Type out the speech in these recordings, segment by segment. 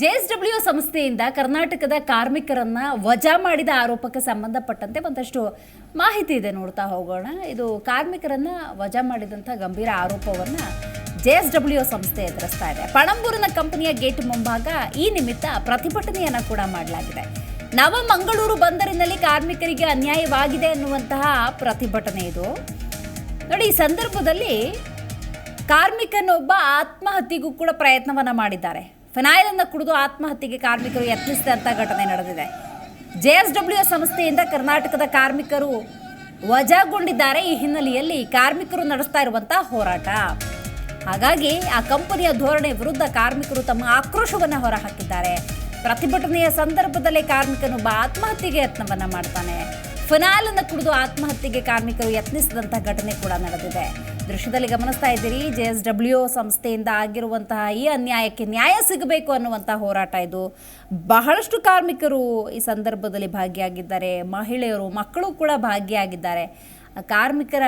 JSW ಸಂಸ್ಥೆಯಿಂದ ಕರ್ನಾಟಕದ ಕಾರ್ಮಿಕರನ್ನ ವಜಾ ಮಾಡಿದ ಆರೋಪಕ್ಕೆ ಸಂಬಂಧಪಟ್ಟಂತೆ ಒಂದಷ್ಟು ಮಾಹಿತಿ ಇದೆ ನೋಡ್ತಾ ಹೋಗೋಣ. ಇದು ಕಾರ್ಮಿಕರನ್ನ ವಜಾ ಮಾಡಿದಂಥ ಗಂಭೀರ ಆರೋಪವನ್ನ ಜೆಎಸ್ಡಬ್ಲ್ಯೂ ಸಂಸ್ಥೆ ಎದುರಿಸ್ತಾ ಇದೆ. ಪಣಂಬೂರಿನ ಕಂಪನಿಯ ಗೇಟ್ ಮುಂಭಾಗ ಈ ನಿಮಿತ್ತ ಪ್ರತಿಭಟನೆಯನ್ನ ಕೂಡ ಮಾಡಲಾಗಿದೆ. ನವಮಂಗಳೂರು ಬಂದರಿನಲ್ಲಿ ಕಾರ್ಮಿಕರಿಗೆ ಅನ್ಯಾಯವಾಗಿದೆ ಅನ್ನುವಂತಹ ಪ್ರತಿಭಟನೆ ಇದು. ನೋಡಿ, ಈ ಸಂದರ್ಭದಲ್ಲಿ ಕಾರ್ಮಿಕನೊಬ್ಬ ಆತ್ಮಹತ್ಯೆಗೂ ಕೂಡ ಪ್ರಯತ್ನವನ್ನ ಮಾಡಿದ್ದಾರೆ. ಫಿನಾಯಿಲ್ ಅನ್ನು ಕುಡಿದು ಆತ್ಮಹತ್ಯೆಗೆ ಕಾರ್ಮಿಕರು ಯತ್ನಿಸಿದಂಥ ಘಟನೆ ನಡೆದಿದೆ. ಜೆ ಎಸ್ ಡಬ್ಲ್ಯೂ ಸಂಸ್ಥೆಯಿಂದ ಕರ್ನಾಟಕದ ಕಾರ್ಮಿಕರು ವಜಾಗೊಂಡಿದ್ದಾರೆ. ಈ ಹಿನ್ನೆಲೆಯಲ್ಲಿ ಕಾರ್ಮಿಕರು ನಡೆಸ್ತಾ ಇರುವಂತಹ ಹೋರಾಟ. ಹಾಗಾಗಿ ಆ ಕಂಪನಿಯ ಧೋರಣೆ ವಿರುದ್ಧ ಕಾರ್ಮಿಕರು ತಮ್ಮ ಆಕ್ರೋಶವನ್ನು ಹೊರಹಾಕಿದ್ದಾರೆ. ಪ್ರತಿಭಟನೆಯ ಸಂದರ್ಭದಲ್ಲೇ ಕಾರ್ಮಿಕನೊಬ್ಬ ಆತ್ಮಹತ್ಯೆಗೆ ಯತ್ನವನ್ನ ಮಾಡ್ತಾನೆ. ಫಿನಾಲ್ ಅನ್ನು ಕುಡಿದು ಆತ್ಮಹತ್ಯೆಗೆ ಕಾರ್ಮಿಕರು ಯತ್ನಿಸಿದಂತಹ ಘಟನೆ ಕೂಡ ನಡೆದಿದೆ. ದೃಶ್ಯದಲ್ಲಿ ಗಮನಿಸ್ತಾ ಇದ್ದೀರಿ, ಜೆ ಎಸ್ ಡಬ್ಲ್ಯೂ ಸಂಸ್ಥೆಯಿಂದ ಆಗಿರುವಂತಹ ಈ ಅನ್ಯಾಯಕ್ಕೆ ನ್ಯಾಯ ಸಿಗಬೇಕು ಅನ್ನುವಂತಹ ಹೋರಾಟ ಇದು. ಬಹಳಷ್ಟು ಕಾರ್ಮಿಕರು ಈ ಸಂದರ್ಭದಲ್ಲಿ ಭಾಗಿಯಾಗಿದ್ದಾರೆ, ಮಹಿಳೆಯರು, ಮಕ್ಕಳು ಕೂಡ ಭಾಗಿಯಾಗಿದ್ದಾರೆ. ಕಾರ್ಮಿಕರ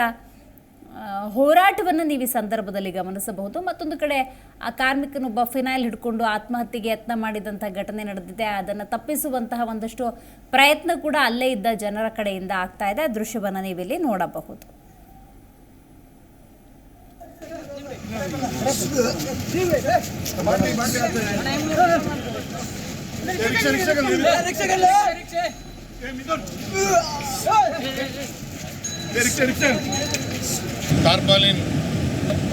ಹೋರಾಟವನ್ನು ನೀವು ಈ ಸಂದರ್ಭದಲ್ಲಿ ಗಮನಿಸಬಹುದು. ಮತ್ತೊಂದು ಕಡೆ ಆ ಕಾರ್ಮಿಕನೊಬ್ಬ ಫಿನೈಲ್ ಹಿಡ್ಕೊಂಡು ಆತ್ಮಹತ್ಯೆಗೆ ಯತ್ನ ಮಾಡಿದಂತಹ ಘಟನೆ ನಡೆದಿದೆ. ಅದನ್ನು ತಪ್ಪಿಸುವಂತಹ ಒಂದಷ್ಟು ಪ್ರಯತ್ನ ಕೂಡ ಅಲ್ಲೇ ಇದ್ದ ಜನರ ಕಡೆಯಿಂದ ಆಗ್ತಾ ಇದೆ. ಆ ದೃಶ್ಯವನ್ನು ನೀವಿಲ್ಲಿ ನೋಡಬಹುದು. ಟಾರ್ಪಾಲಿನ್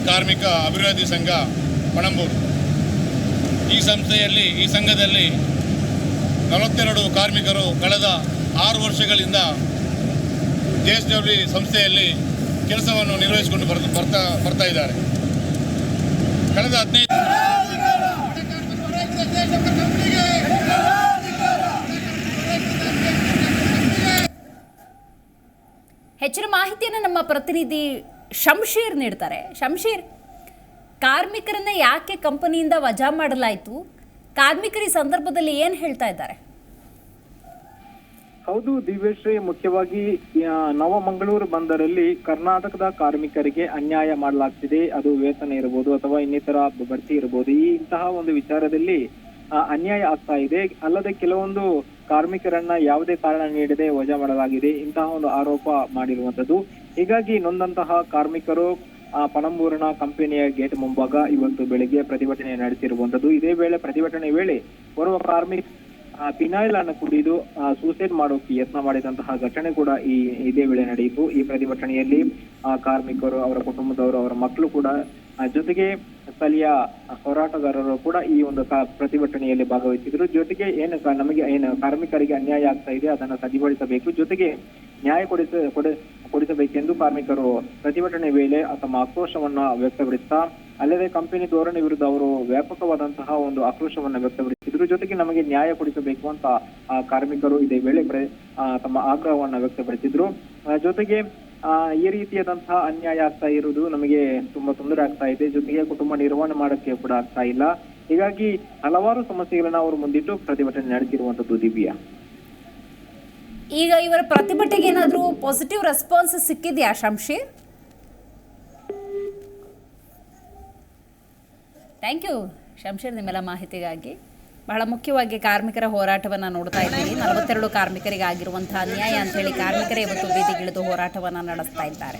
ಕಾರ್ಮಿಕ ಅಭಿವೃದ್ಧಿ ಸಂಘ ಪಣಂಬೂರು. ಈ ಸಂಸ್ಥೆಯಲ್ಲಿ, ಈ ಸಂಘದಲ್ಲಿ ನಲವತ್ತೆರಡು ಕಾರ್ಮಿಕರು ಕಳೆದ ಆರು ವರ್ಷಗಳಿಂದ ಜೆ ಎಸ್ ಡಬ್ಲ್ಯೂ ಸಂಸ್ಥೆಯಲ್ಲಿ ಕೆಲಸವನ್ನು ನಿರ್ವಹಿಸಿಕೊಂಡು ಬರ್ತಾ ಬರ್ತಾ ಬರ್ತಾ ಇದ್ದಾರೆ. ಕಳೆದ ಹದಿನೈದು ಹೆಚ್ಚಿನ ಮಾಹಿತಿಯನ್ನು ನಮ್ಮ ಪ್ರತಿನಿಧಿ ಶಂಶೀರ್ ನೀಡ್ತಾರೆ. ಶಂಶೀರ್ ಕಾರ್ಮಿಕರನ್ನ ಯಾಕೆ ಕಂಪನಿಯಿಂದ ವಜಾ ಮಾಡಲಾಯಿತು? ಕಾರ್ಮಿಕರ ಸಂದರ್ಭದಲ್ಲಿ ಏನು ಹೇಳ್ತಾ ಇದ್ದಾರೆ? ಹೌದು, ದಿವ್ಯಶ್ರೀ, ಮುಖ್ಯವಾಗಿ ನವಮಂಗಳೂರು ಬಂದರಲ್ಲಿ ಕರ್ನಾಟಕದ ಕಾರ್ಮಿಕರಿಗೆ ಅನ್ಯಾಯ ಮಾಡಲಾಗ್ತಿದೆ. ಅದು ವೇತನ ಇರಬಹುದು ಅಥವಾ ಇನ್ನಿತರ ಬಡ್ತಿ ಇರಬಹುದು ಈ ಇಂತಹ ಒಂದು ವಿಚಾರದಲ್ಲಿ ಅನ್ಯಾಯ ಆಗ್ತಾ ಇದೆ. ಅಲ್ಲದೆ ಕೆಲವೊಂದು ಕಾರ್ಮಿಕರನ್ನ ಯಾವುದೇ ಕಾರಣ ನೀಡದೆ ವಜಾ ಮಾಡಲಾಗಿದೆ. ಇಂತಹ ಒಂದು ಆರೋಪ ಮಾಡಿರುವಂತದ್ದು ಹೀಗಾಗಿ ನೊಂದಂತಹ ಕಾರ್ಮಿಕರು ಆ ಪಣಂಬೂರಿನ ಕಂಪನಿಯ ಗೇಟ್ ಮುಂಭಾಗ ಇವತ್ತು ಬೆಳಿಗ್ಗೆ ಪ್ರತಿಭಟನೆ ನಡೆಸಿರುವಂತದ್ದು ಇದೇ ವೇಳೆ ಪ್ರತಿಭಟನೆ ವೇಳೆ ಓರ್ವ ಕಾರ್ಮಿಕ ಪಿನಾಯಿಲ್ ಅನ್ನು ಕುಡಿದು ಸೂಸೈಡ್ ಮಾಡೋಕೆ ಯತ್ನ ಮಾಡಿದಂತಹ ಘಟನೆ ಕೂಡ ಈ ಇದೇ ವೇಳೆ ನಡೆಯಿತು. ಈ ಪ್ರತಿಭಟನೆಯಲ್ಲಿ ಆ, ಕಾರ್ಮಿಕರು ಅವರ ಕುಟುಂಬದವರು ಅವರ ಮಕ್ಕಳು ಕೂಡ ಜೊತೆಗೆ ಸ್ಥಳೀಯ ಹೋರಾಟಗಾರರು ಕೂಡ ಈ ಒಂದು ಪ್ರತಿಭಟನೆಯಲ್ಲಿ ಭಾಗವಹಿಸಿದ್ರು. ಜೊತೆಗೆ ಏನು ನಮಗೆ ಏನು ಕಾರ್ಮಿಕರಿಗೆ ಅನ್ಯಾಯ ಆಗ್ತಾ ಇದೆ ಅದನ್ನು ಸರಿಪಡಿಸಬೇಕು. ಜೊತೆಗೆ ನ್ಯಾಯ ಕೊಡಿಸ ಕೊಡ- ಕೊಡಿಸಬೇಕೆಂದು ಕಾರ್ಮಿಕರು ಪ್ರತಿಭಟನೆ ವೇಳೆ ತಮ್ಮ ಆಕ್ರೋಶವನ್ನ ವ್ಯಕ್ತಪಡಿಸ್ತಾ, ಅಲ್ಲದೆ ಕಂಪನಿ ಧೋರಣೆ ವಿರುದ್ಧ ಅವರು ವ್ಯಾಪಕವಾದಂತಹ ಒಂದು ಆಕ್ರೋಶವನ್ನ ವ್ಯಕ್ತಪಡಿಸಿದ್ರು. ಜೊತೆಗೆ ನಮಗೆ ನ್ಯಾಯ ಕೊಡಿಸಬೇಕು ಅಂತ, ಆ, ಕಾರ್ಮಿಕರು ಇದೇ ವೇಳೆ ತಮ್ಮ ಆಗ್ರಹವನ್ನ ವ್ಯಕ್ತಪಡಿಸಿದ್ರು. ಜೊತೆಗೆ ಈ ರೀತಿಯಾದಂತಹ ಅನ್ಯಾಯ ಆಗ್ತಾ ಇರುವುದು ನಮಗೆ ತುಂಬಾ ತೊಂದರೆ ಆಗ್ತಾ ಇದೆ. ಜೊತೆಗೆ ಕುಟುಂಬ ನಿರ್ವಹಣೆ ಮಾಡಕ್ಕೆ ಕೂಡ ಆಗ್ತಾ ಇಲ್ಲ. ಹೀಗಾಗಿ ಹಲವಾರು ಸಮಸ್ಯೆಗಳನ್ನ ಅವರು ಮುಂದಿಟ್ಟು ಪ್ರತಿಭಟನೆ ನಡೆಸಿರುವಂತದ್ದು ದಿವ್ಯಾ. ಈಗ ಇವರ ಪ್ರತಿಭಟನೆಗೆ ಏನಾದರೂ ಪಾಸಿಟಿವ್ ರೆಸ್ಪಾನ್ಸ್ ಸಿಕ್ಕಿದೆಯಾ ಶಂಶೀರ್ ಥ್ಯಾಂಕ್ ಯು ಶಂಶೀರ್ ನಿಮ್ಮೆಲ್ಲ ಮಾಹಿತಿಗಾಗಿ ಬಹಳ ಮುಖ್ಯವಾಗಿ ಕಾರ್ಮಿಕರ ಹೋರಾಟವನ್ನು ನೋಡ್ತಾ ಇದ್ದೀವಿ ನಲವತ್ತೆರಡು ಕಾರ್ಮಿಕರಿಗೆ ಆಗಿರುವಂತಹ ಅನ್ಯಾಯ ಅಂತ ಹೇಳಿ ಕಾರ್ಮಿಕರೇ ಇವತ್ತು ಬೀದಿಗಿಳಿದು ಹೋರಾಟವನ್ನು ನಡೆಸ್ತಾ ಇದ್ದಾರೆ